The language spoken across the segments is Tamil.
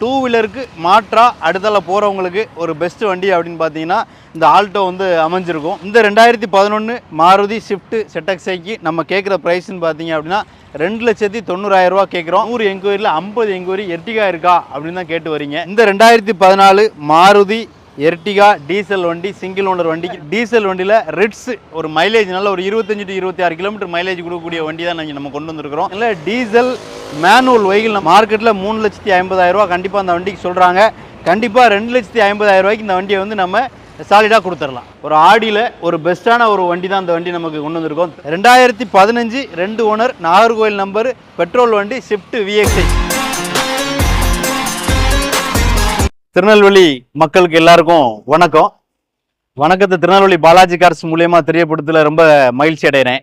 டூ வீலருக்கு மாற்றாக அடுத்தால போகிறவங்களுக்கு ஒரு பெஸ்ட் வண்டி அப்படின்னு பார்த்தீங்கன்னா இந்த ஆல்டோ வந்து அமைஞ்சிருக்கும். இந்த ரெண்டாயிரத்தி பதினொன்று மாருதி ஷிஃப்ட்டு செட்டக்ஸைக்கு நம்ம கேட்குற ப்ரைஸ்ன்னு பார்த்தீங்க அப்படின்னா ரெண்டு லட்சத்தி தொண்ணூறாயிரரூவா கேட்குறோம் நூறு என்கொயரியில் ஐம்பது என்கொயரி எர்டிகா இருக்கா அப்படின்னு தான் கேட்டு வரீங்க. இந்த ரெண்டாயிரத்தி பதினாலு மாருதி எர்டிகா டீசல் வண்டி சிங்கிள் ஓனர் வண்டி. டீசல் வண்டியில் ரிட்ஸ் ஒரு மைலேஜ் நல்ல ஒரு இருபத்தஞ்சு டு இருபத்தி ஆறு கிலோமீட்டர் மைலேஜ் கொடுக்கக்கூடிய வண்டி தான் நாங்கள் நம்ம கொண்டு வந்திருக்கிறோம். இல்லை டீசல் மேனுவல் வெஹிக்கிள் மார்க்கெட்டில் மூணு லட்சத்தி ஐம்பதாயிரரூவா கண்டிப்பாக அந்த வண்டிக்கு சொல்கிறாங்க கண்டிப்பாக ரெண்டு லட்சத்தி ஐம்பதாயிரம் ரூபாய்க்கு இந்த வண்டியை வந்து நம்ம சாலிடாக கொடுத்துடலாம். ஒரு ஆடியில் ஒரு பெஸ்ட்டான ஒரு வண்டி தான் இந்த வண்டி நமக்கு கொண்டு வந்திருக்கோம். ரெண்டாயிரத்தி பதினஞ்சு ரெண்டு ஓனர் நாகர்கோவில் நம்பர் பெட்ரோல் வண்டி ஷிஃப்ட் விஎக்ஸ்ஐ திருநெல்வேலி மக்களுக்கு எல்லாருக்கும் வணக்கம். வணக்கத்தை திருநெல்வேலி பாலாஜி கார்ஸ் மூலயமா தெரியப்படுத்தல ரொம்ப மகிழ்ச்சி அடைகிறேன்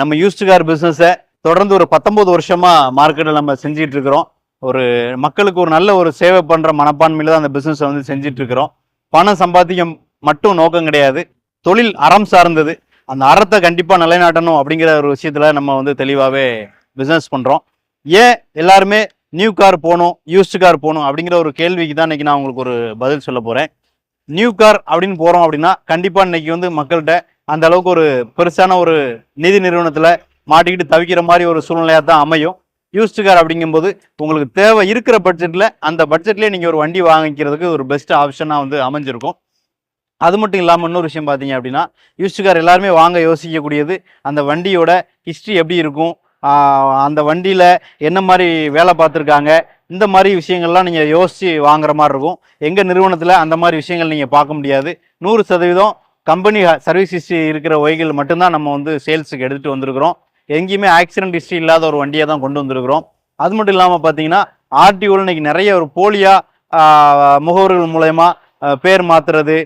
நம்ம யூஸ்ட் கார் பிஸ்னஸை தொடர்ந்து ஒரு பத்தொம்போது வருஷமாக மார்க்கெட்டில் நம்ம செஞ்சிட்டு இருக்கிறோம். ஒரு மக்களுக்கு ஒரு நல்ல ஒரு சேவை பண்ணுற மனப்பான்மையில் தான் அந்த பிஸ்னஸை வந்து செஞ்சிட்டு இருக்கிறோம். பணம் சம்பாத்தியம் மட்டும் நோக்கம் கிடையாது. தொழில் அறம் சார்ந்தது. அந்த அறத்தை கண்டிப்பாக நிலைநாட்டணும் அப்படிங்கிற ஒரு விஷயத்தில் நம்ம வந்து தெளிவாகவே பிஸ்னஸ் பண்ணுறோம் ஏன் எல்லாருமே நியூ கார் போகணும் யூஸ்டு கார் போகணும் அப்படிங்கிற ஒரு கேள்விக்கு தான் இன்னைக்கு நான் உங்களுக்கு ஒரு பதில் சொல்ல போகிறேன் நியூ கார் அப்படின்னு போகிறோம் அப்படின்னா கண்டிப்பாக இன்னைக்கு வந்து மக்கள்கிட்ட அந்த அளவுக்கு ஒரு பெருசான ஒரு நிதி நிறுவனத்தில் மாட்டிக்கிட்டு தவிக்கிற மாதிரி ஒரு சூழ்நிலையாக தான் அமையும். யூஸ்டு கார் அப்படிங்கும்போது உங்களுக்கு தேவை இருக்கிற பட்ஜெட்டில் அந்த பட்ஜெட்லேயே நீங்கள் ஒரு வண்டி வாங்கிக்கிறதுக்கு ஒரு பெஸ்ட் ஆப்ஷனாக வந்து அமைஞ்சிருக்கும். அது மட்டும் இல்லாமல் இன்னொரு விஷயம் பார்த்தீங்க அப்படின்னா யூஸ்டு கார் எல்லாருமே வாங்க யோசிக்கக்கூடியது அந்த வண்டியோட ஹிஸ்ட்ரி எப்படி இருக்கும் அந்த வண்டியில் என்ன மாதிரி வேலை பார்த்துருக்காங்க? இந்த மாதிரி விஷயங்கள்லாம் நீங்கள் யோசித்து வாங்குற மாதிரி இருக்கும். எங்கள் நிறுவனத்தில் அந்த மாதிரி விஷயங்கள் நீங்கள் பார்க்க முடியாது. நூறு சதவீதம் கம்பெனி சர்வீஸ் ஹிஸ்ட்ரி இருக்கிற வகைகள் மட்டும்தான் நம்ம வந்து சேல்ஸுக்கு எடுத்துகிட்டு வந்திருக்கிறோம். எங்கேயுமே ஆக்சிடென்ட் ஹிஸ்ட்ரி இல்லாத ஒரு வண்டியை தான் கொண்டு வந்திருக்கிறோம். அது மட்டும் இல்லாமல் பார்த்தீங்கன்னா ஆர்டிஓவில் இன்றைக்கி நிறைய ஒரு போலியாக முகவர்கள் மூலயமா பேர் மாற்றுறது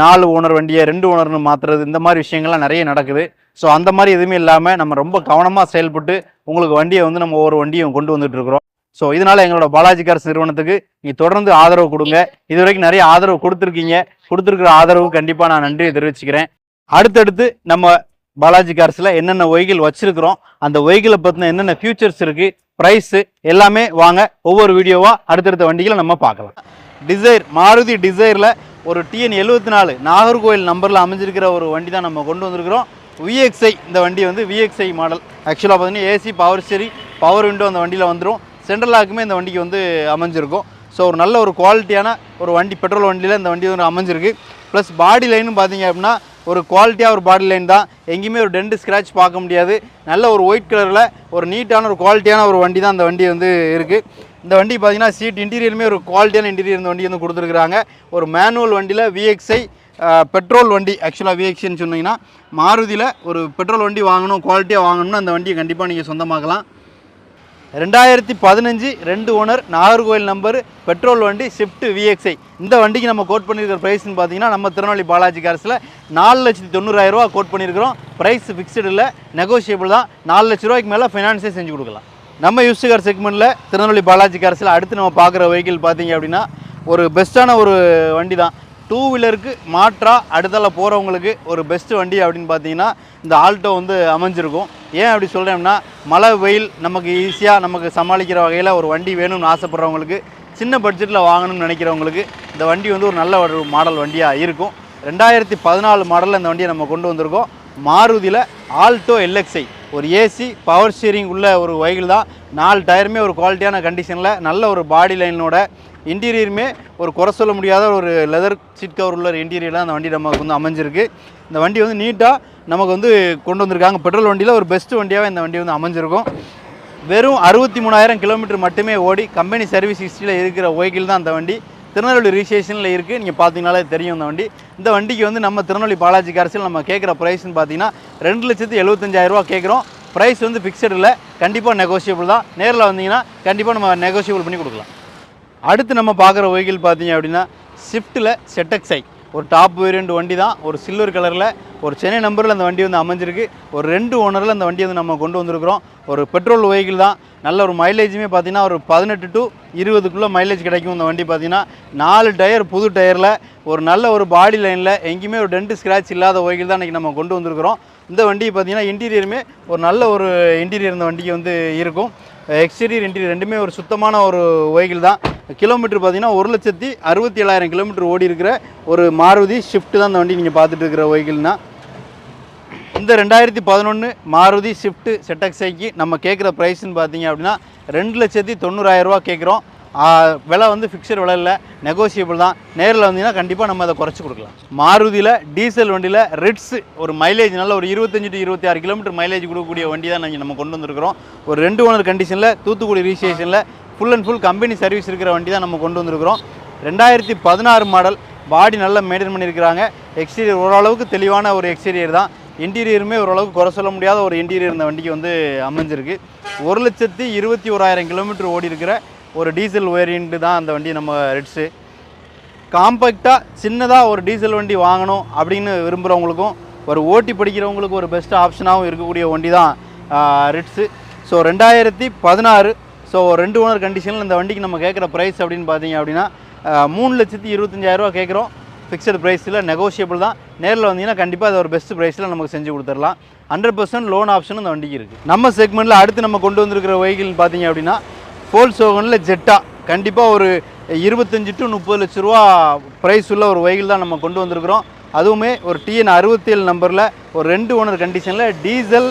நாலு ஓனர் வண்டியை ரெண்டு ஓனர்னு மாற்றுறது இந்த மாதிரி விஷயங்கள்லாம் நிறைய நடக்குது. ஸோ அந்த மாதிரி எதுவுமே இல்லாமல் நம்ம ரொம்ப கவனமாக செயல்பட்டு உங்களுக்கு வண்டியை வந்து நம்ம ஒவ்வொரு வண்டியும் கொண்டு வந்துட்டு இருக்கிறோம். ஸோ இதனால எங்களோட பாலாஜி கார்ஸ் நிறுவனத்துக்கு நீங்கள் தொடர்ந்து ஆதரவு கொடுங்க. இது வரைக்கும் நிறைய ஆதரவு கொடுத்துருக்கீங்க. கொடுத்துருக்கிற ஆதரவு கண்டிப்பாக நான் நன்றியை தெரிவிச்சுக்கிறேன். அடுத்தடுத்து நம்ம பாலாஜி கார்ஸில் என்னென்ன வெஹிக்கிள் வச்சுருக்கிறோம் அந்த வெஹிக்கிளை பற்றின என்னென்ன ஃபியூச்சர்ஸ் இருக்குது ப்ரைஸு எல்லாமே வாங்க ஒவ்வொரு வீடியோவாக அடுத்தடுத்த வண்டிகளை நம்ம பார்க்கலாம். டிசைர் மாருதி டிசைரில் ஒரு டிஎன் எழுபத்தி நாலு நாகர்கோவில் நம்பரில் அமைஞ்சிருக்கிற ஒரு வண்டி தான் நம்ம கொண்டு வந்திருக்கிறோம். விஎக்ஸ்ஐ இந்த வண்டி வந்து விஎக்ஸ்ஐ மாடல் ஆக்சுவலாக பார்த்தீங்கன்னா AC power steering power window அந்த வண்டியில் வந்துடும் சென்ட்ரல் லாக்குமே இந்த வண்டிக்கு வந்து அமைஞ்சிருக்கும். ஸோ ஒரு நல்ல ஒரு குவாலிட்டியான ஒரு வண்டி பெட்ரோல் வண்டியில் இந்த வண்டி வந்து அமைஞ்சிருக்கு. ப்ளஸ் பாடி லைனும் பார்த்தீங்க அப்படின்னா ஒரு குவாலிட்டியாக ஒரு பாடி லைன் தான். எங்கேயுமே ஒரு டென்ட் ஸ்க்ராட்ச் பார்க்க முடியாது. நல்ல ஒரு ஒயிட் கலரில் ஒரு நீட்டான ஒரு குவாலிட்டியான ஒரு வண்டி தான் அந்த வண்டி வந்து இருக்குது இந்த வண்டி பார்த்தீங்கன்னா சீட் இன்டீரியருமே ஒரு குவாலிட்டியான இன்டீரியர் இந்த வண்டி வந்து கொடுத்துருக்குறாங்க. ஒரு மேனுவல் வண்டியில் விஎக்ஸ்ஐ பெட்ரோல் வண்டி ஆக்சுவலாக விஎக்சின்னு சொன்னீங்கன்னா மாருதியில் ஒரு பெட்ரோல் வண்டி வாங்கணும் குவாலிட்டியாக வாங்கணும்னா அந்த வண்டியை கண்டிப்பாக நீங்கள் சொந்தமாக்கலாம். ரெண்டாயிரத்தி பதினஞ்சு ரெண்டு ஓனர் நாகர்கோவில் நம்பர் பெட்ரோல் வண்டி ஷிஃப்ட் விஎக்ஸ்ஐ இந்த வண்டிக்கு நம்ம கோட் பண்ணியிருக்கிற ப்ரைஸ்னு பார்த்தீங்கன்னா நம்ம திருநெல்வேலி பாலாஜி கார்ஸில் நாலு லட்சத்தி தொண்ணூறாயிரம் ரூபா கோட் பண்ணியிருக்கிறோம் ப்ரைஸ் ஃபிக்ஸ்டு இல்லை நெகோஷியபிள் தான். நாலு லட்ச ரூபாய்க்கு மேலே ஃபினான்ஸே செஞ்சு கொடுக்கலாம். நம்ம யூஸ்டு கார் செக்மெண்ட்டில் திருநெல்வேலி பாலாஜி கார்ஸில் அடுத்து நம்ம பார்க்குற வெஹிக்கிள் பார்த்தீங்க அப்படின்னா ஒரு பெஸ்ட்டான ஒரு வண்டி தான் டூ வீலருக்கு மாற்றாக அடுத்தால போகிறவங்களுக்கு ஒரு பெஸ்ட்டு வண்டி அப்படின்னு பார்த்தீங்கன்னா இந்த ஆல்டோ வந்து அமைஞ்சிருக்கும். ஏன் அப்படி சொல்கிறேன்னா மழை வெயில் நமக்கு ஈஸியாக நமக்கு சமாளிக்கிற வகையில் ஒரு வண்டி வேணும்னு ஆசைப்பட்றவங்களுக்கு சின்ன பட்ஜெட்டில் வாங்கணும்னு நினைக்கிறவங்களுக்கு இந்த வண்டி வந்து ஒரு நல்ல ஒரு மாடல் வண்டியாக இருக்கும். ரெண்டாயிரத்தி பதினாலு மாடலில் இந்த வண்டியை நம்ம கொண்டு வந்திருக்கோம். மாருதியில் ஆல்டோ எல்எக்ஸ்ஐ ஒரு ஏசி பவர் ஸ்டீரிங் உள்ள ஒரு வெஹிக்கிள் தான். நாலு டயருமே ஒரு குவாலிட்டியான கண்டிஷனில் நல்ல ஒரு பாடி லைனோட இன்டீரியருமே ஒரு குறை சொல்ல முடியாத ஒரு லெதர் சீட் கவர் உள்ள இன்டீரியர்லாம் அந்த வண்டி நமக்கு வந்து அமைஞ்சிருக்கு. இந்த வண்டி வந்து நீட்டாக நமக்கு வந்து கொண்டு வந்திருக்காங்க. பெட்ரோல் வண்டியில் ஒரு பெஸ்ட் வண்டியாகவே இந்த வண்டி வந்து அமைஞ்சிருக்கும். வெறும் அறுபத்தி மூணாயிரம் கிலோமீட்டர் மட்டுமே ஓடி கம்பெனி சர்வீஸ் ஹிஸ்ட்ரியில் இருக்கிற வெஹிக்கிள் தான் அந்த வண்டி. திருநெல்வேலி ரிஜிஸ்ட்ரேஷனில் இருக்குது நீங்கள் பார்த்தீங்கனாலே தெரியும் இந்த வண்டி. இந்த வண்டிக்கு வந்து நம்ம திருநெல்வேலி பாலாஜி கார்ஸில் நம்ம கேட்குற ப்ரைஸ்னு பார்த்தீங்கன்னா ரெண்டு லட்சத்து எழுபத்தஞ்சாயிரரூவா கேட்குறோம். ப்ரைஸ் வந்து ஃபிக்ஸட் இல்லை கண்டிப்பாக நெகோஷியபிள் தான். நேரில் வந்தீங்கன்னா கண்டிப்பாக நம்ம நெகோஷியபிள் பண்ணி கொடுக்கலாம். அடுத்து நம்ம பார்க்குற வெஹிக்கிள் பார்த்தீங்க அப்படின்னா ஸ்விஃப்ட்டில் செட்டக்ஸை ஒரு டாப் வேரியண்ட் வண்டி தான் ஒரு சில்வர் கலரில் ஒரு சென்னை நம்பரில் அந்த வண்டி வந்து அமைஞ்சிருக்கு. ஒரு ரெண்டு ஓனரில் அந்த வண்டி வந்து நம்ம கொண்டு வந்திருக்கிறோம். ஒரு பெட்ரோல் வெஹிக்கிள் தான். நல்ல ஒரு மைலேஜுமே பார்த்தீங்கன்னா ஒரு பதினெட்டு டு இருபதுக்குள்ளே மைலேஜ் கிடைக்கும் இந்த வண்டி பார்த்தீங்கன்னா. நாலு டயர் புது டயரில் ஒரு நல்ல ஒரு பாடி லைனில் எங்கேயுமே ஒரு டென்ட் ஸ்க்ராட்ச் இல்லாத வெஹிக்கிள் தான் இன்றைக்கி நம்ம கொண்டு வந்திருக்கிறோம். இந்த வண்டி பார்த்தீங்கன்னா இன்டீரியருமே ஒரு நல்ல ஒரு இன்டீரியர் இந்த வண்டிக்கு வந்து இருக்கும். எக்ஸ்டீரியர் இன்டீரியர் ரெண்டுமே ஒரு சுத்தமான ஒரு வெஹிக்கிள் தான். கிலோமீட்டர் பார்த்தீங்கன்னா ஒரு லட்சத்தி அறுபத்தி ஏழாயிரம் கிலோமீட்டர் ஓடி இருக்கிற ஒரு மாருதி ஷிஃப்ட் தான் இந்த வண்டி நீங்கள் பார்த்துட்டு இருக்கிற வெஹிக்கிள்னா இந்த ரெண்டாயிரத்தி பதினொன்று மாருதி ஷிஃப்ட் செட்டக்ஸைக்கு நம்ம கேட்குற ப்ரைஸ்ன்னு பார்த்தீங்க அப்படின்னா ரெண்டு லட்சத்தி தொண்ணூறாயிரரூவா கேட்குறோம். விலை வந்து ஃபிக்ஸட் விலை இல்லை நெகோசியபிள் தான். நேரில் வந்தீங்கன்னா கண்டிப்பாக நம்ம அதை குறைச்சி கொடுக்கலாம். மாருதியில் டீசல் வண்டியில் ரிட்ஸ் ஒரு மைலேஜ் நல்ல ஒரு இருபத்தஞ்சி டு இருபத்தி ஆறு கிலோமீட்டர் மைலேஜ் கொடுக்கக்கூடிய வண்டி தான் நாங்கள் நம்ம கொண்டு வந்திருக்கிறோம். ஒரு ரெண்டு ஓனர் கண்டிஷனில் Thoothukudi ரிஜிஸ்ட்ரேஷனில் full and full company service இருக்கிற வண்டி தான் நம்ம கொண்டு வந்திருக்கிறோம். ரெண்டாயிரத்தி பதினாறு மாடல் பாடி நல்லா மெயின்டைன் பண்ணியிருக்கிறாங்க. எக்ஸ்டீரியர் ஓரளவுக்கு தெளிவான ஒரு எக்ஸ்டீரியர் தான். இன்டீரியருமே ஓரளவுக்கு குறை சொல்ல முடியாத ஒரு இன்டீரியர் இந்த வண்டிக்கு வந்து அமைஞ்சிருக்கு. ஒரு லட்சத்தி இருபத்தி ஓராயிரம் கிலோமீட்டர் ஓடி இருக்கிற ஒரு டீசல் வேரியண்ட்டு தான் அந்த வண்டி நம்ம ரெட்ஸு. காம்பேக்டாக சின்னதாக ஒரு டீசல் வண்டி வாங்கணும் அப்படின்னு விரும்புகிறவங்களுக்கும் ஒரு ஓட்டி படிக்கிறவங்களுக்கு ஒரு பெஸ்ட் ஆப்ஷனாகவும் இருக்கக்கூடிய வண்டி தான் ரிட்ஸு. ஸோ ரெண்டாயிரத்தி பதினாறு ஸோ ரெண்டு ஓனர் கண்டிஷனில் இந்த வண்டிக்கு நம்ம கேட்குற ப்ரைஸ் அப்படின்னு பார்த்தீங்க அப்படின்னா மூணு லட்சத்தி இருபத்தஞ்சாயிரரூவா கேட்குறோம். ஃபிக்ஸட் ப்ரைஸில் நெகோஷியபிள் தான். நேரில் வந்தீங்கன்னா கண்டிப்பாக அது ஒரு பெஸ்ட் ப்ரைஸில் நமக்கு செஞ்சு கொடுத்துடலாம். ஹண்ட்ரட் பர்சன்ட் லோன் ஆப்ஷனும் இந்த வண்டிக்கு இருக்குது நம்ம செக்மெண்ட்டில் அடுத்து நம்ம கொண்டு வந்திருக்கிற வெஹிக்கிள் பார்த்தீங்க அப்படின்னா ஃபோல்ஸ் ஜெட்டா கண்டிப்பாக ஒரு இருபத்தஞ்சி டு முப்பது லட்ச ரூபா ப்ரைஸ் உள்ள ஒரு வெஹிக்கிள் தான் நம்ம கொண்டு வந்திருக்கிறோம். அதுவுமே ஒரு டிஎன் அறுபத்தேழு நம்பரில் ஒரு ரெண்டு ஓனர் கண்டிஷனில் டீசல்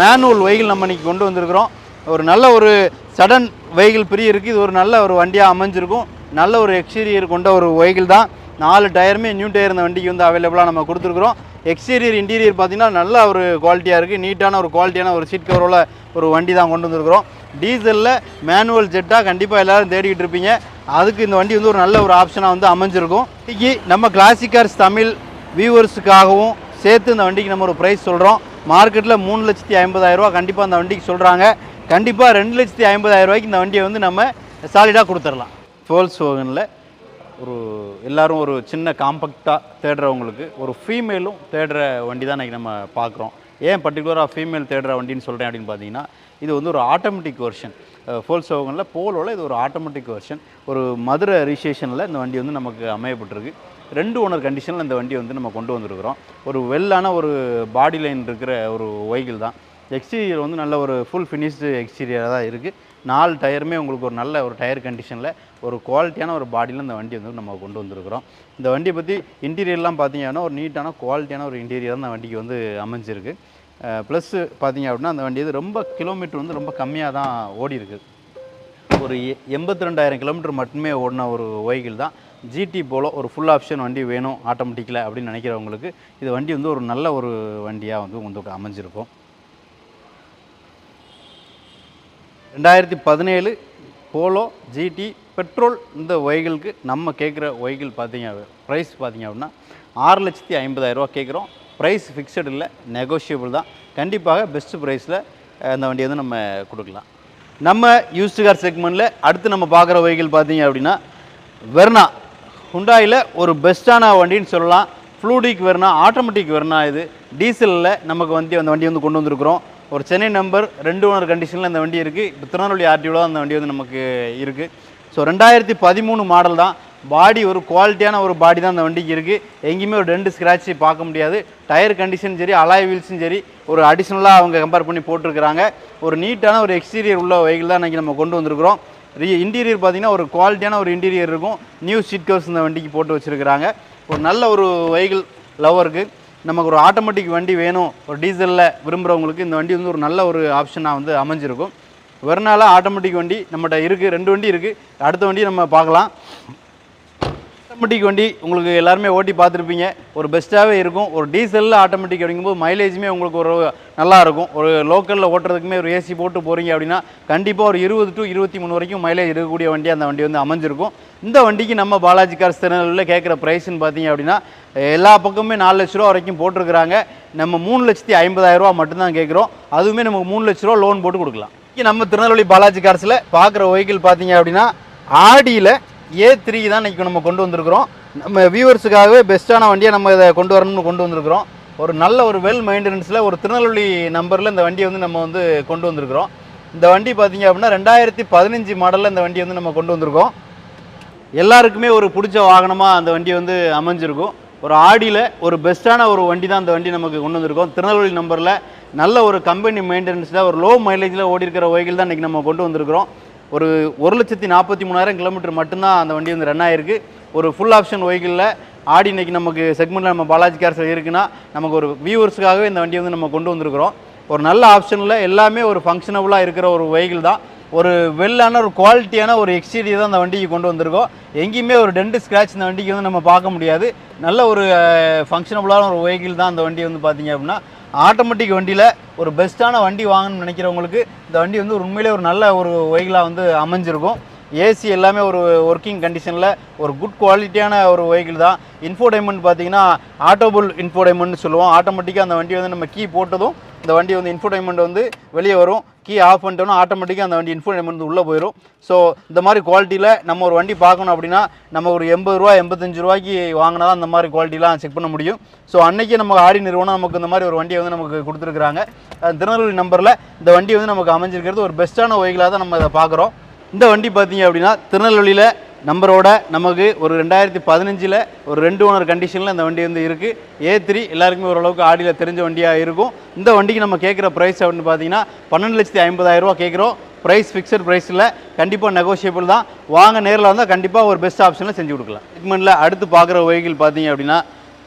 மேனுவல் வெஹிக்கிள் நம்ம இன்றைக்கி கொண்டு வந்திருக்கிறோம். ஒரு நல்ல ஒரு சடன் வெஹிக்கிள் பிரிய இருக்குது இது ஒரு நல்ல ஒரு வண்டியாக அமைஞ்சிருக்கும். நல்ல ஒரு எக்ஸ்டீரியர் கொண்ட ஒரு வெஹிக்கிள் தான். நாலு டயருமே நியூ டயர் இந்த வண்டிக்கு வந்து அவைலபிளாக நம்ம கொடுத்துருக்குறோம். எக்ஸ்டீரியர் இன்டீரியர் பார்த்தீங்கன்னா நல்ல ஒரு குவாலிட்டியாக இருக்குது நீட்டான ஒரு குவாலிட்டியான ஒரு சீட் கவரோட ஒரு வண்டி தான் கொண்டு வந்திருக்கிறோம். டீசலில் மேனுவல் ஜெட்டாக கண்டிப்பாக எல்லோரும் தேடிக்கிட்டு இருப்பீங்க. அதுக்கு இந்த வண்டி வந்து ஒரு நல்ல ஒரு ஆப்ஷனாக வந்து அமைஞ்சிருக்கும். இன்றைக்கி நம்ம கிளாசிக்கர்ஸ் தமிழ் வியூவர்ஸுக்காகவும் சேர்த்து இந்த வண்டிக்கு நம்ம ஒரு ப்ரைஸ் சொல்கிறோம் மார்க்கெட்டில் மூணு லட்சத்தி ஐம்பதாயிரரூவா கண்டிப்பாக அந்த வண்டிக்கு சொல்கிறாங்க கண்டிப்பாக ரெண்டு லட்சத்தி ஐம்பதாயிரரூவாய்க்கு இந்த வண்டியை வந்து நம்ம சாலிடாக கொடுத்துடலாம். ஃபோல்ஸ் ஓகனில் ஒரு எல்லாரும் ஒரு சின்ன காம்பக்டாக தேடுறவங்களுக்கு ஒரு ஃபீமேலும் தேடுற வண்டி தான் இன்றைக்கி நம்ம பார்க்குறோம். ஏன் பர்டிகுலராக ஃபீமேல் தேடுற வண்டின்னு சொல்கிறேன் அப்படின்னு பார்த்தீங்கன்னா இது வந்து ஒரு ஆட்டோமேட்டிக் வெர்ஷன் ஃபோல்ஸ் ஓகனில் போலோவில் இது ஒரு ஆட்டோமேட்டிக் வெர்ஷன் ஒரு மதுரை ரிஜிஸ்ட்ரேஷனில் இந்த வண்டி வந்து நமக்கு அமையப்பட்டிருக்கு. ரெண்டு ஓனர் கண்டிஷனில் இந்த வண்டியை வந்து நம்ம கொண்டு வந்திருக்கிறோம். ஒரு வெல்லான ஒரு பாடி லைன் இருக்கிற ஒரு வெஹிக்கிள் தான். எக்ஸ்டீரியர் வந்து நல்ல ஒரு ஃபுல் ஃபினிஷ்டு எக்ஸ்டீரியராக தான் இருக்குது நாலு டயருமே உங்களுக்கு ஒரு நல்ல ஒரு டயர் கண்டிஷனில் ஒரு குவாலிட்டியான ஒரு பாடியில் இந்த வண்டி வந்து நம்ம கொண்டு வந்திருக்கிறோம். இந்த வண்டியை பற்றி இன்டீரியர்லாம் பார்த்தீங்கன்னா ஒரு நீட்டான குவாலிட்டியான ஒரு இன்டீரியர் தான் இந்த வண்டிக்கு வந்து அமைஞ்சிருக்கு. ப்ளஸ்ஸு பார்த்தீங்க அப்படின்னா அந்த வண்டி வந்து ரொம்ப கிலோமீட்டர் வந்து ரொம்ப கம்மியாக தான் ஓடி இருக்குது ஒரு எண்பத்தி ரெண்டாயிரம் கிலோமீட்டர் மட்டுமே ஓடின ஒரு வெஹிக்கிள் தான். ஜிடி போல் ஒரு ஃபுல் ஆப்ஷன் வண்டி வேணும் ஆட்டோமேட்டிக்கில் அப்படின்னு நினைக்கிறவங்களுக்கு இது வண்டி வந்து ஒரு நல்ல ஒரு வண்டியாக வந்து உங்களுக்கு அமைஞ்சிருக்கும். ரெண்டாயிரத்தி பதினேழு போலோ ஜிடி பெட்ரோல் இந்த வெஹிக்கிளுக்கு நம்ம கேட்குற வெஹிக்கிள் பார்த்தீங்க ப்ரைஸ் பார்த்தீங்க அப்படின்னா ஆறு லட்சத்தி ஐம்பதாயிரரூவா கேட்குறோம். ப்ரைஸ் ஃபிக்ஸடு இல்லை நெகோஷியபிள் தான். கண்டிப்பாக பெஸ்ட் ப்ரைஸில் இந்த வண்டியை வந்து நம்ம கொடுக்கலாம். நம்ம யூஸ்டு கார் செக்மெண்ட்டில் அடுத்து நம்ம பார்க்குற வகைகள் பார்த்தீங்க அப்படின்னா வெர்னா ஹுண்டாயில் ஒரு பெஸ்ட்டான வண்டின்னு சொல்லலாம். ஃப்ளூடிக் வெர்னா ஆட்டோமேட்டிக் வெர்னா இது. டீசலில் நமக்கு வந்து அந்த வண்டி வந்து கொண்டு வந்திருக்கிறோம். ஒரு சென்னை நம்பர் ரெண்டு ஓனர் கண்டிஷனில் அந்த வண்டி இருக்குது இப்போ திருநெல்வேலி ஆர்டிஓவில் அந்த வண்டி வந்து நமக்கு இருக்குது ஸோ ரெண்டாயிரத்தி பதிமூணு மாடல் தான். பாடி ஒரு குவாலிட்டியான ஒரு பாடி தான் அந்த வண்டிக்கு இருக்குது எங்கேயுமே ஒரு ரெண்டு ஸ்க்ராட்ச் பார்க்க முடியாது. டயர் கண்டிஷன் சரி அலாய் வீல்ஸும் சரி ஒரு அடிஷ்னலாக அவங்க கம்பேர் பண்ணி போட்டிருக்கிறாங்க. ஒரு நீட்டான ஒரு எக்ஸ்டீரியர் உள்ள வெஹிக்கிள் தான் இன்றைக்கி நம்ம கொண்டு வந்திருக்கிறோம். ரீ இன்டீரியர் பார்த்தீங்கன்னா ஒரு குவாலிட்டியான ஒரு இன்டீரியர் இருக்கும். நியூ சீட் கவர்ஸ் இந்த வண்டிக்கு போட்டு வச்சுருக்கிறாங்க. ஒரு நல்ல ஒரு வெஹிக்கிள் லவருக்கு நமக்கு ஒரு ஆட்டோமேட்டிக் வண்டி வேணும் ஒரு டீசலில் விரும்புகிறவங்களுக்கு இந்த வண்டி வந்து ஒரு நல்ல ஒரு ஆப்ஷனாக வந்து அமைஞ்சிருக்கும். வெறுநாள ஆட்டோமேட்டிக் வண்டி நம்மகிட்ட இருக்குது ரெண்டு வண்டி இருக்குது அடுத்த வண்டி நம்ம பார்க்கலாம். ஆட்டோமேட்டிக் வண்டி உங்களுக்கு எல்லாருமே ஓட்டி பார்த்துருப்பீங்க. ஒரு பெஸ்ட்டாகவே இருக்கும். ஒரு டீசலில் ஆட்டோமேட்டிக் அப்படிங்கும்போது மைலேஜுமே உங்களுக்கு ஒரு நல்லா இருக்கும். ஒரு லோக்கலில் ஓட்டுறதுக்குமே ஒரு ஏசி போட்டு போகிறீங்க அப்படின்னா கண்டிப்பாக ஒரு இருபது டு இருபத்தி மூணு வரைக்கும் மைலேஜ் இருக்கக்கூடிய வண்டி அந்த வண்டி வந்து அமைஞ்சிருக்கும். இந்த வண்டிக்கு நம்ம பாலாஜி கார்ஸ் திருநெல்வேலியில் கேட்குற ப்ரைஸ்ன்னு பார்த்தீங்க அப்படின்னா எல்லா பக்கமுமே நாலு லட்ச ரூபா வரைக்கும் போட்டிருக்கிறாங்க. நம்ம மூணு லட்சத்தி ஐம்பதாயிரம் ரூபா மட்டும்தான் கேட்குறோம். அதுவுமே நமக்கு மூணு லட்ச ரூபா லோன் போட்டு கொடுக்கலாம். நம்ம திருநெல்வேலி பாலாஜி கார்ஸில் பார்க்குற வெஹிக்கிள் பார்த்தீங்க அப்படின்னா ஆடியில் ஏ த்ரீ தான் இன்றைக்கி நம்ம கொண்டு வந்திருக்கிறோம். நம்ம வியூவர்ஸுக்காகவே பெஸ்ட்டான வண்டியை நம்ம இதை கொண்டு வரணும்னு கொண்டு வந்திருக்கிறோம். ஒரு நல்ல ஒரு வெல் மெயின்டெனன்ஸில் ஒரு திருநெல்வேலி நம்பரில் இந்த வண்டியை வந்து நம்ம வந்து கொண்டு வந்திருக்கிறோம். இந்த வண்டி பார்த்திங்க அப்படின்னா ரெண்டாயிரத்தி பதினஞ்சு மாடலில் இந்த வண்டியை வந்து நம்ம கொண்டு வந்திருக்கோம். எல்லாருக்குமே ஒரு பிடிச்ச வாகனமாக அந்த வண்டி வந்து அமைஞ்சிருக்கும். ஒரு ஆடியில் ஒரு பெஸ்ட்டான ஒரு வண்டி தான் அந்த வண்டி நமக்கு கொண்டு வந்திருக்கோம். திருநெல்வேலி நம்பரில் நல்ல ஒரு கம்பெனி மெயின்டெனன்ஸில் ஒரு லோ மைலேஜில் ஓடி இருக்கிற வெஹிக்கிள் தான் இன்றைக்கி நம்ம கொண்டு வந்திருக்கிறோம். ஒரு ஒரு லட்சத்தி நாற்பத்தி மூணாயிரம் கிலோமீட்டர் மட்டும்தான் அந்த வண்டி வந்து ரன் ஆகிருக்கு ஒரு ஃபுல் ஆப்ஷன் வெஹிக்கிளில் ஆடி இன்னைக்கு நமக்கு செக்மெண்ட்டில் நம்ம பாலாஜி கார்ஸில் இருக்குன்னா நமக்கு ஒரு வியூவர்ஸுக்காகவே இந்த வண்டி வந்து நம்ம கொண்டு வந்திருக்கிறோம். ஒரு நல்ல ஆப்ஷனில் எல்லாமே ஒரு ஃபங்க்ஷனபுளாக இருக்கிற ஒரு வெஹிக்கிள் தான். ஒரு வெல்லான ஒரு குவாலிட்டியான ஒரு எக்ஸ்டீரியர் தான் அந்த வண்டிக்கு கொண்டு வந்திருக்கோம். எங்கேயுமே ஒரு டென்ட் ஸ்க்ராட்ச் இந்த வண்டிக்கு வந்து நம்ம பார்க்க முடியாது. நல்ல ஒரு ஃபங்க்ஷனபுளான ஒரு வெஹிக்கிள் தான் அந்த வண்டி வந்து பார்த்திங்க அப்படின்னா ஆட்டோமேட்டிக் வண்டியில் ஒரு பெஸ்ட்டான வண்டி வாங்கணும்னு நினைக்கிறவங்களுக்கு இந்த வண்டி வந்து ஒரு உண்மையிலே ஒரு நல்ல ஒரு வெஹிக்கிளாக வந்து அமைஞ்சிருக்கும். ஏசி எல்லாமே ஒரு ஒர்க்கிங் கண்டிஷனில் ஒரு குட் குவாலிட்டியான ஒரு வெஹிக்கிள் தான். இன்ஃபோடைமெண்ட் பார்த்தீங்கன்னா ஆட்டோபுல் இன்ஃபோடைமெண்ட்னு சொல்லுவோம். ஆட்டோமேட்டிக்காக அந்த வண்டி வந்து நம்ம கீ போட்டதும் இந்த வண்டி வந்து இன்ஃபோடைன்மெண்ட் வந்து வெளியே வரும். கீ ஆஃப் பண்ணிட்டோம்னா ஆட்டோமேட்டிக்காக அந்த வண்டி இன்ஃபோடைன்மெண்ட் உள்ளே போயிடும் ஸோ இந்த மாதிரி குவாலிட்டியில் நம்ம ஒரு வண்டி பார்க்கணும் அப்படின்னா நம்ம ஒரு எண்பது ரூபா எண்பத்தஞ்சு ரூபாய்க்கு வாங்கினா தான் இந்த மாதிரி குவாலிட்டிலாம் செக் பண்ண முடியும். ஸோ அன்றைக்கே நம்ம ஆடி நிறுவனம் நமக்கு இந்த மாதிரி ஒரு வண்டியை வந்து நமக்கு கொடுத்துருக்குறாங்க. திருநெல்வேலி நம்பரில் இந்த வண்டி வந்து நமக்கு அமைஞ்சிருக்கிறது ஒரு பெஸ்ட்டான வெஹிக்கிளாக தான் நம்ம இதை பார்க்குறோம். இந்த வண்டி பார்த்தீங்க அப்படின்னா திருநெல்வேலியில் நம்பரோட நமக்கு ஒரு ரெண்டாயிரத்தி பதினஞ்சில் ஒரு ரெண்டு ஓனர் கண்டிஷனில் இந்த வண்டி வந்து இருக்குது ஏ த்ரீ எல்லாருக்குமே ஓரளவுக்கு ஆடியில் தெரிஞ்ச வண்டியாக இருக்கும். இந்த வண்டிக்கு நம்ம கேட்குற ப்ரைஸ் அப்படின்னு பார்த்தீங்கன்னா பன்னெண்டு லட்சத்தி ஐம்பதாயிரரூவா கேட்குறோம். ப்ரைஸ் ஃபிக்ஸட் ப்ரைஸில் கண்டிப்பாக நெகோஷியபிள் தான். வாங்க நேரில் வந்தால் கண்டிப்பாக ஒரு பெஸ்ட் ஆப்ஷனில் செஞ்சு கொடுக்கலாம். செக்மெண்ட்டில் அடுத்து பார்க்குற வெஹிக்கிள் பார்த்தீங்க அப்படின்னா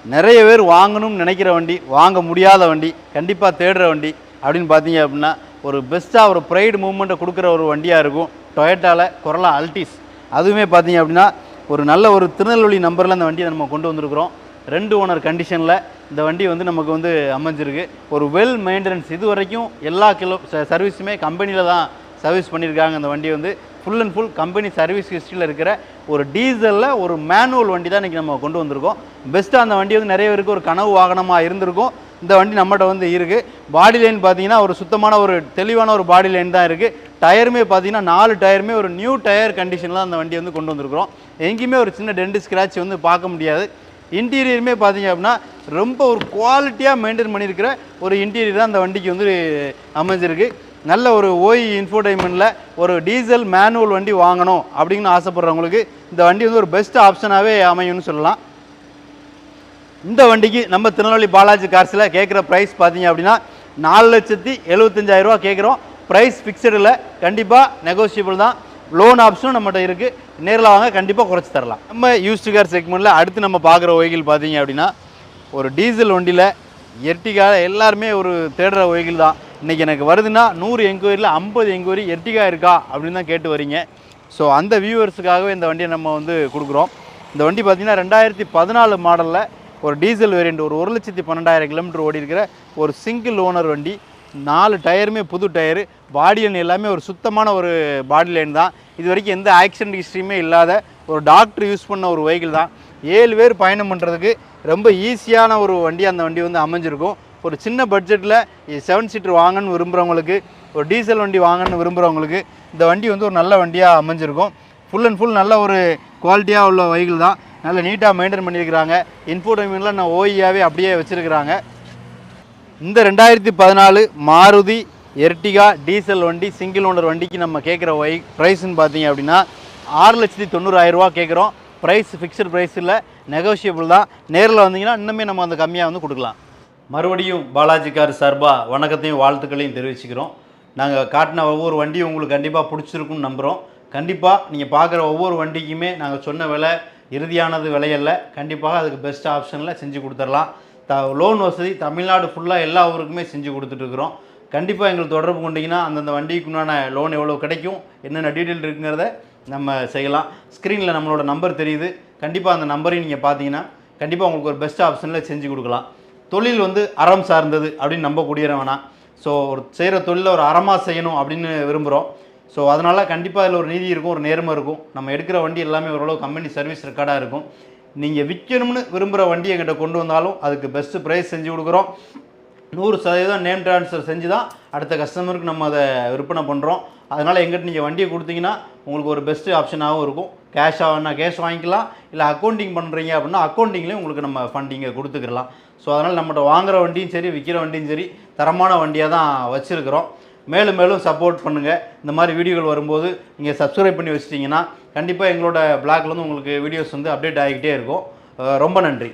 நிறைய பேர் வாங்கணும்னு நினைக்கிற வண்டி வாங்க முடியாத வண்டி கண்டிப்பாக தேடுற வண்டி அப்படின்னு பார்த்தீங்க அப்படின்னா ஒரு பெஸ்ட்டாக ஒரு ப்ரைடு மூவ்மெண்ட்டை கொடுக்குற ஒரு வண்டியாக இருக்கும். டொயட்டாவில் குரலா அல்டிஸ் அதுவுமே பார்த்தீங்க அப்படின்னா ஒரு நல்ல ஒரு திருநெல்வேலி நம்பரில் அந்த வண்டியை நம்ம கொண்டு வந்திருக்கிறோம். ரெண்டு ஓனர் கண்டிஷனில் இந்த வண்டி வந்து நமக்கு வந்து அமைஞ்சிருக்கு. ஒரு வெல் மெயின்டெனன்ஸ் இது வரைக்கும் எல்லா கிலோ சர்வீஸுமே கம்பெனியில் தான் சர்வீஸ் பண்ணியிருக்காங்க அந்த வண்டி வந்து. Full and full company service ஹிஸ்ட்ரியில் இருக்கிற ஒரு டீசலில் ஒரு மேனுவல் வண்டி தான் இன்றைக்கி நம்ம கொண்டு வந்திருக்கோம். பெஸ்ட்டாக அந்த வண்டி வந்து நிறைய பேருக்கு ஒரு கனவு வாகனமாக இருந்திருக்கும். இந்த வண்டி நம்மகிட்ட வந்து இருக்குது பாடி லைன் பார்த்தீங்கன்னா ஒரு சுத்தமான ஒரு தெளிவான ஒரு பாடி லைன் தான் இருக்குது டயருமே பார்த்தீங்கன்னா நாலு டயருமே ஒரு நியூ டயர் கண்டிஷனில் அந்த வண்டி வந்து கொண்டு வந்திருக்கிறோம். எங்கேயுமே ஒரு சின்ன டென்ட் ஸ்க்ராட்ச் வந்து பார்க்க முடியாது. இன்டீரியருமே பார்த்தீங்க அப்படின்னா ரொம்ப ஒரு குவாலிட்டியாக மெயின்டைன் பண்ணியிருக்கிற ஒரு இன்டீரியர் தான் அந்த வண்டிக்கு வந்து அமைஞ்சிருக்கு. நல்ல ஒரு ஓய் இன்ஃபோடைன்மெண்ட்டில் ஒரு டீசல் மேனுவல் வண்டி வாங்கணும் அப்படின்னு ஆசைப்பட்றவங்களுக்கு இந்த வண்டி வந்து ஒரு பெஸ்ட் ஆப்ஷனாகவே அமையும்னு சொல்லலாம். இந்த வண்டிக்கு நம்ம திருநெல்வேலி பாலாஜி கார்ஸில் கேட்குற ப்ரைஸ் பார்த்தீங்க அப்படின்னா நாலு லட்சத்தி எழுபத்தஞ்சாயிரரூவா கேட்குறோம். ப்ரைஸ் ஃபிக்ஸடில் கண்டிப்பாக நெகோஷியபிள் தான். லோன் ஆப்ஷனும் நம்மகிட்ட இருக்குது நேரில் வாங்க கண்டிப்பாக குறைச்சி தரலாம். நம்ம யூஸ்டு கார் செக்மெண்ட்டில் அடுத்து நம்ம பார்க்குற வெஹிக்கிள் பார்த்தீங்க அப்படின்னா ஒரு டீசல் வண்டியில் எர்டிகா எல்லாருமே ஒரு தேடுற வெஹிக்கிள் தான். இன்றைக்கி எனக்கு வருதுன்னா நூறு என்கொயரியில் ஐம்பது என்கொயரி எர்டிகா இருக்கா அப்படின்னு தான் கேட்டு வரீங்க. ஸோ அந்த வியூவர்ஸுக்காகவே இந்த வண்டியை நம்ம வந்து கொடுக்குறோம். இந்த வண்டி பார்த்தீங்கன்னா ரெண்டாயிரத்தி பதினாலு மாடலில் ஒரு டீசல் வேரியண்ட் ஒரு ஒரு லட்சத்தி பன்னெண்டாயிரம் கிலோமீட்டர் ஓடி இருக்கிற ஒரு சிங்கிள் ஓனர் வண்டி. நாலு டயருமே புது டயரு. பாடி லைன் எல்லாமே ஒரு சுத்தமான ஒரு பாடி லைன் தான். இது வரைக்கும் எந்த ஆக்சிடென்ட் ஹிஸ்ட்ரியுமே இல்லாத ஒரு டாக்டர் யூஸ் பண்ண ஒரு வெஹிக்கிள் தான். ஏழு பேர் பயணம் பண்ணுறதுக்கு ரொம்ப ஈஸியான ஒரு வண்டி அந்த வண்டி வந்து அமைஞ்சிருக்கும். ஒரு சின்ன பட்ஜெட்டில் செவன் சீட்டர் வாங்கன்னு விரும்புகிறவங்களுக்கு ஒரு டீசல் வண்டி வாங்கன்னு விரும்புகிறவங்களுக்கு இந்த வண்டி வந்து ஒரு நல்ல வண்டியாக அமைஞ்சிருக்கும். ஃபுல் அண்ட் ஃபுல் நல்ல ஒரு குவாலிட்டியாக உள்ள வெஹிக்கிள் தான். நல்ல நீட்டாக மெயின்டைன் பண்ணியிருக்கிறாங்க. இன்ஃபோடைன்மெண்ட்டில் நான் ஓஇயாவே அப்படியே வச்சுருக்கிறாங்க. இந்த ரெண்டாயிரத்தி பதினாலு மாருதி எர்டிகா டீசல் வண்டி சிங்கிள் ஓனர் வண்டிக்கு நம்ம கேட்குற ஒய் ப்ரைஸ்ன்னு பார்த்தீங்க அப்படின்னா ஆறு லட்சத்தி தொண்ணூறாயிரரூவா கேட்குறோம். ப்ரைஸ் ஃபிக்ஸ்டு ப்ரைஸ் இல்லை. நெகோஷியபிள் தான். நேரில் வந்தீங்கன்னா இன்னுமே நம்ம அந்த கம்மியாக வந்து கொடுக்கலாம். மறுபடியும் பாலாஜி கார் சார்பாக வணக்கத்தையும் வாழ்த்துக்களையும் தெரிவிச்சுக்கிறோம். நாங்கள் காட்டின ஒவ்வொரு வண்டியும் உங்களுக்கு கண்டிப்பாக பிடிச்சிருக்குன்னு நம்புகிறோம் கண்டிப்பாக நீங்கள் பார்க்குற ஒவ்வொரு வண்டிக்குமே நாங்கள் சொன்ன விலை இறுதியானது விலையல்ல கண்டிப்பாக அதுக்கு பெஸ்ட் ஆப்ஷனில் செஞ்சு கொடுத்துடலாம். த லோன் வசதி தமிழ்நாடு ஃபுல்லாக எல்லா ஊருக்குமே செஞ்சு கொடுத்துட்ருக்குறோம் கண்டிப்பாக எங்களுக்கு தொடர்பு கொண்டீங்கன்னா அந்தந்த வண்டிக்குண்டான லோன் எவ்வளோ கிடைக்கும் என்னென்ன டீட்டெயில் இருக்குங்கிறத நம்ம செய்யலாம். ஸ்க்ரீனில் நம்மளோட நம்பர் தெரியுது. கண்டிப்பாக அந்த நம்பரையும் நீங்கள் பார்த்தீங்கன்னா கண்டிப்பாக உங்களுக்கு ஒரு பெஸ்ட் ஆப்ஷனில் செஞ்சு கொடுக்கலாம். தொழில் வந்து அறம் சார்ந்தது அப்படின்னு நம்பக்கூடியவன் வேணாம். ஸோ ஒரு செய்கிற தொழிலில் ஒரு அறமாக செய்யணும் அப்படின்னு விரும்புகிறோம் ஸோ அதனால் கண்டிப்பாக அதில் ஒரு நீதி இருக்கும் ஒரு நேர்மை இருக்கும். நம்ம எடுக்கிற வண்டி எல்லாமே ஓரளவு கம்பெனி சர்வீஸ் ரெக்கார்டாக இருக்கும். நீங்கள் விற்கணும்னு விரும்புகிற வண்டியை கிட்ட கொண்டு வந்தாலும் அதுக்கு பெஸ்ட்டு ப்ரைஸ் செஞ்சு கொடுக்குறோம். நூறு சதவீதம் நேம் ட்ரான்ஸ்ஃபர் செஞ்சு தான் அடுத்த கஸ்டமருக்கு நம்ம அதை விற்பனை பண்ணுறோம் அதனால் எங்கிட்ட நீங்கள் வண்டியை கொடுத்தீங்கன்னா உங்களுக்கு ஒரு பெஸ்ட்டு ஆப்ஷனாகவும் இருக்கும். கேஷாக வேணா கேஷ் வாங்கிக்கலாம். இல்லை அக்கௌண்டிங் பண்ணுறீங்க அப்படின்னா அக்கௌண்டிங்லேயும் உங்களுக்கு நம்ம ஃபண்டிங்கை கொடுத்துக்கலாம். ஸோ அதனால் நம்மகிட்ட வாங்குகிற வண்டியும் சரி விற்கிற வண்டியும் சரி தரமான வண்டியாக தான் வச்சுருக்கிறோம். மேலும் மேலும் சப்போர்ட் பண்ணுங்கள் இந்த மாதிரி வீடியோகள் வரும்போது நீங்கள் சப்ஸ்கிரைப் பண்ணி வச்சிட்டிங்கன்னா கண்டிப்பாக எங்களோட பிளாக்லேருந்து உங்களுக்கு வீடியோஸ் வந்து அப்டேட் ஆகிக்கிட்டே இருக்கும். ரொம்ப நன்றி.